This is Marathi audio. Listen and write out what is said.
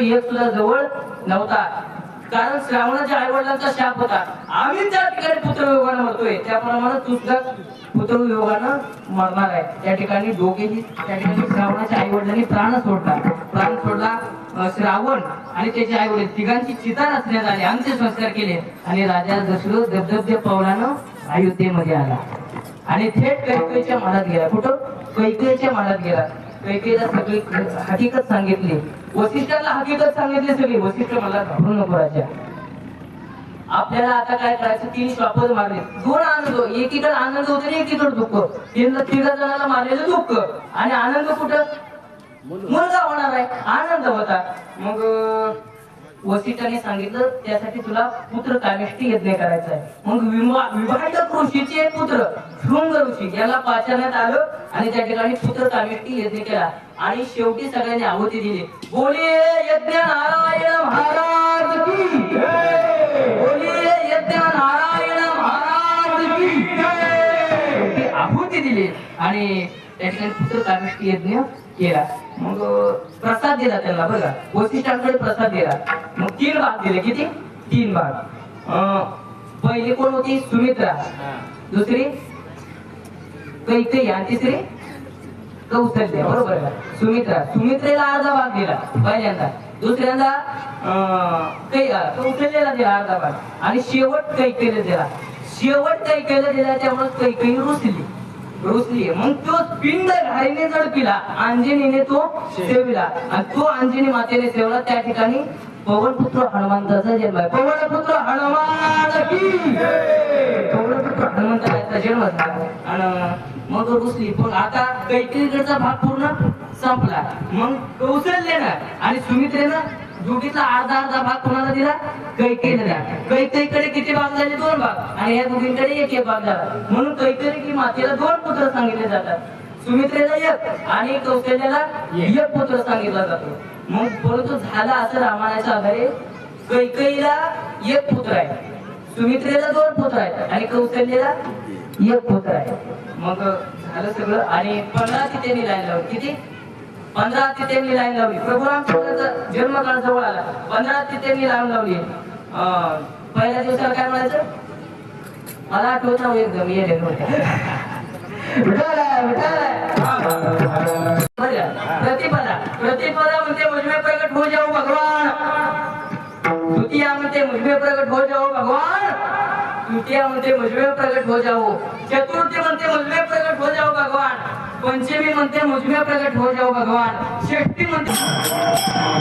एक सुद्धा जवळ नव्हता. कारण श्रावणाच्या आई वडिलांचा शाप होता. आम्ही त्या ठिकाणी पुत्रवियोगानं मरतोय त्याप्रमाणे तू सुद्धा पुत्रवियोगानं मरणार आहे. त्या ठिकाणी दोघेही त्या ठिकाणी श्रावणाच्या आई वडिलांनी प्राण सोडला. प्राण सोडला श्रावण आणि त्याचे आई वडील तिघांची चिता रचण्यात आली. अंत्यसंस्कार केले. आणि राजा दशरथ धबधबे पावलानं अयोध्येमध्ये आला. आणि थेट कैकेच्या मनात गेला. कुठं? कैकेच्या मनात गेला. कैकेयीला सगळी हकीकत सांगितली. वसिष्ठाला हकीकत सांगितली सगळी. वसिष्ठ मला घाबरू नको राजा. आपल्याला आता काय करायचं? तीन श्वापच मारले. दोन आनंद. एकीकडे आनंद होते आणि एकीकडे दुःख तीन तिघा जणांना मारलेलं दुःख. आणि आनंद कुठं? मुलगा होणार आहे. आनंद होता. मग वसिष्ठाने सांगितलं त्यासाठी तुला पुत्र कामिष्टी यज्ञ करायचा आहे. मग विमा विवाहित ऋषीचे पुत्र शृंग ऋषी याला पाचारण्यात आलं आणि त्या ठिकाणी पुत्र कामिष्टी यज्ञ केला. आणि शेवटी सगळ्यांनी आहुती दिली. बोले यज्ञ नारायण महाराज की बोले यज्ञ नारायण महाराज की आहुती दिली. आणि त्या ठिकाणी पुत्र यज्ञ केला. मग प्रसाद दिला त्यांना बघा. वशिष्ठांकडे प्रसाद दिला. मग तीन भाग दिले. किती? तीन भाग. अं, पहिली कोण होती? सुमित्रा. दुसरी? कैकेयी आणि तिसरी? कौशल्य बरोबर सुमित्रा. सुमित्रेला अर्धा भाग दिला पहिल्यांदा. दुसऱ्यांदा अं, कौशल्याला दिला अर्धा भाग. आणि शेवट कैकेला दिला. शेवट कैकेला दिला त्यामुळे कैकेयी रुसली. रुसली मग तो पिंड घाईने जडपिला अंजनीने तो सेविला. आणि तो अंजनी मातेने सेवला. त्या ठिकाणी पवनपुत्र हनुमंताचा जन्म आहे. पवनपुत्र हनुमान की पवनपुत्र हनुमंताचा जन्म झाला. आणि मग रुसली पण आता कैकेकडचा भाग पूर्ण संपला. मग कौशल्यानं आणि सुमित्रेनं जोडीतला अर्धा अर्धा भाग कोणाला दिला? कैकेला दिला किती भाग झाले? दोन भाग. आणि या दोघींकडे एक एक भाग झाला. म्हणून कैकेयी की मातेला दोन पुत्र सांगितले जातात. सुमित्रेला एक आणि कौशल्याला एक पुत्र सांगितला जातो. मग परंतु झालं असं रामायणाच्या आधारे कैकईला एक पुत्र आहे. सुमित्रेला दोन पुत्र आहेत आणि कौशल्याला एक पुत्र आहे. मग झालं सगळं आणि पंधरा तिथे लाईन लावून किती? पंधरा तिथे लाईन लावली. प्रभू रामचंद्राचा जन्मकाळ जवळ आला. पंधरा तिथे लाईन लावली. पहिल्या दिवसाला काय म्हणायचं? मला आठवत नाही एकदम येले प्रतिपदा. प्रतिपदा म्हणते मुझमे प्रगट हो जाओ भगवान. द्वितीया म्हणते मुझमे प्रगट हो जाओ भगवान. तृतीया म्हणते मुझमे हो प्रगट हो जाओ. चतुर्थी म्हणते मुझमे प्रकट हो जाओ भगवान पंचमी म्हणते मुझमे प्रगट हो जाओ भगवान. षष्टी म्हणते